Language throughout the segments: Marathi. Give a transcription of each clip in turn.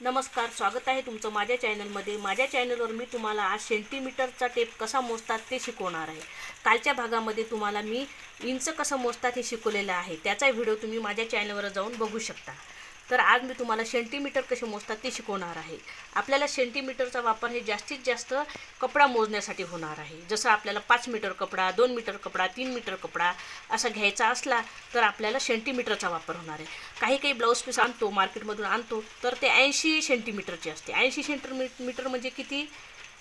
नमस्कार स्वागत आहे तुमचं माझ्या चॅनलमध्ये. माझ्या चॅनलवर मी तुम्हाला आज सेंटीमीटरचा टेप कसा मोजतात ते शिकवणार आहे. कालच्या भागामध्ये तुम्हाला मी इंच कसं मोजतात हे शिकवलेलं आहे. त्याचा व्हिडिओ तुम्ही माझ्या चॅनलवर जाऊन बघू शकता. तर आज मी तुम्हाला सेंटीमीटर कसे मोजतात ते शिकवणार आहे. आपल्याला सेंटीमीटरचा वापर हे जास्तीत जास्त कपडा मोजण्यासाठी होणार आहे. जसं आपल्याला पाच मीटर कपडा दोन मीटर कपडा तीन मीटर कपडा असा घ्यायचा असला तर आपल्याला सेंटीमीटरचा वापर होणार आहे. काही काही ब्लाऊज पीस आणतो मार्केटमधून आणतो तर ते ऐंशी सेंटीमीटरचे असते. ऐंशी सेंटीमी मीटर म्हणजे किती?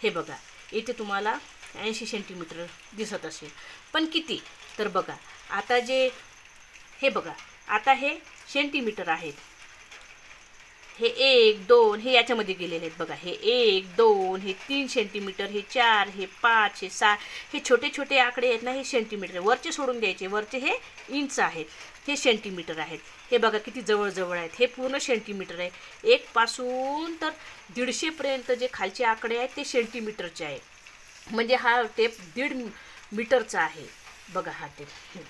हे बघा. इथे तुम्हाला ऐंशी सेंटीमीटर दिसत असेल. पण किती? तर बघा. आता जे हे बघा. आता हे सेंटीमीटर आहेत. हे एक दोन हे याच्यामध्ये गेलेले आहेत बघा. हे एक दोन हे तीन सेंटीमीटर हे चार हे पाच हे सहा हे छोटे छोटे आकडे आहेत ना हे सेंटीमीटर वरचे सोडून द्यायचे. वरचे हे इंच आहेत. हे सेंटीमीटर आहेत. हे बघा किती जवळजवळ आहेत. हे पूर्ण सेंटीमीटर आहे. एकपासून तर दीडशेपर्यंत जे खालचे आकडे आहेत ते सेंटीमीटरचे आहे. म्हणजे हा टेप दीड मीटरचा आहे. बघा हा टेप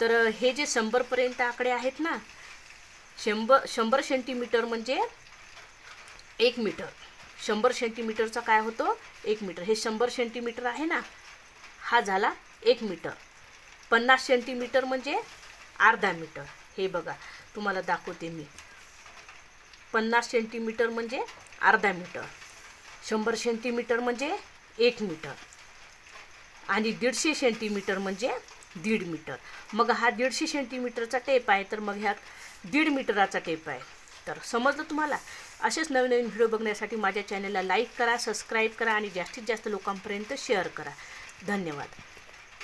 तर हे जे शंभरपर्यंत आकडे आहेत ना शंभर शंभर सेंटीमीटर म्हणजे एक मीटर शंभर सेंटीमीटरचा काय होतो? एक मीटर हे शंभर सेंटीमीटर आहे ना? हा झाला एक मीटर पन्नास सेंटीमीटर म्हणजे अर्धा मीटर हे बघा तुम्हाला दाखवते मी. पन्नास सेंटीमीटर म्हणजे अर्धा मीटर शंभर सेंटीमीटर म्हणजे एक मीटर आणि दीडशे सेंटीमीटर म्हणजे दीड मीटर मग हा दीडशे सेंटीमीटरचा टेप आहे तर मग ह्यात दीड मीटराचा टेप आहे. तर समजलं तुम्हाला? असेच नवीन नवीन व्हिडिओ बघण्यासाठी माझ्या चॅनलला लाईक करा सबस्क्राईब करा आणि जास्तीत जास्त लोकांपर्यंत शेअर करा. धन्यवाद.